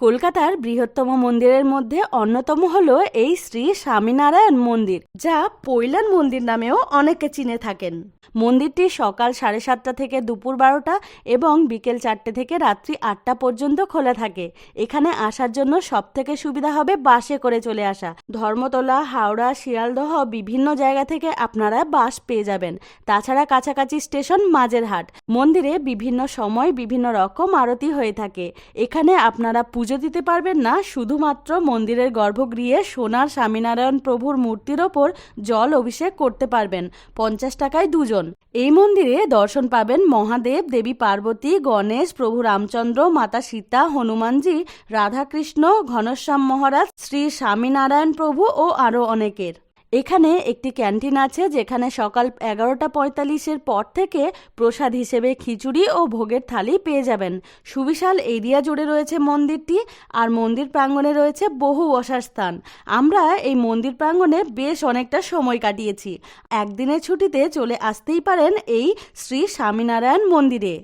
কলকাতার বৃহত্তম মন্দিরের মধ্যে অন্যতম হল এই শ্রী স্বামীনারায়ণ মন্দির, যা পৈলান মন্দির নামেও অনেকে চিনে থাকেন। মন্দিরটি সকাল সাড়ে সাতটা থেকে দুপুর বারোটা এবং বিকেল চারটে থেকে রাত্রি আটটা পর্যন্ত খোলা থাকে। এখানে আসার জন্য সব থেকে সুবিধা হবে বাসে করে চলে আসা। ধর্মতলা, হাওড়া, শিয়ালদহ বিভিন্ন জায়গা থেকে আপনারা বাস পেয়ে যাবেন। তাছাড়া কাছাকাছি স্টেশন মাঝেরহাট। মন্দিরে বিভিন্ন সময় বিভিন্ন রকম আরতি হয়ে থাকে। এখানে আপনারা পুজো দিতে পারবেন না, শুধুমাত্র মন্দিরের গর্ভগৃহে সোনার স্বামীনারায়ণ প্রভুর মূর্তির ওপর জল অভিষেক করতে পারবেন, পঞ্চাশ টাকায় দুজন। এই মন্দিরে দর্শন পাবেন মহাদেব, দেবী পার্বতী, গণেশ, প্রভু রামচন্দ্র, মাতা সীতা, হনুমানজি, রাধাকৃষ্ণ, ঘনশ্যাম মহারাজ, শ্রী স্বামীনারায়ণ প্রভু ও আরও অনেকের। এখানে একটি ক্যান্টিন আছে যেখানে সকাল এগারোটা পঁয়তাল্লিশের পর থেকে প্রসাদ হিসেবে খিচুড়ি ও ভোগের থালি পেয়ে যাবেন। সুবিশাল এরিয়া জুড়ে রয়েছে মন্দিরটি আর মন্দির প্রাঙ্গণে রয়েছে বহু বসার স্থান। আমরা এই মন্দির প্রাঙ্গণে বেশ অনেকটা সময় কাটিয়েছি। একদিনের ছুটিতে চলে আসতেই পারেন এই শ্রী স্বামীনারায়ণ মন্দিরে।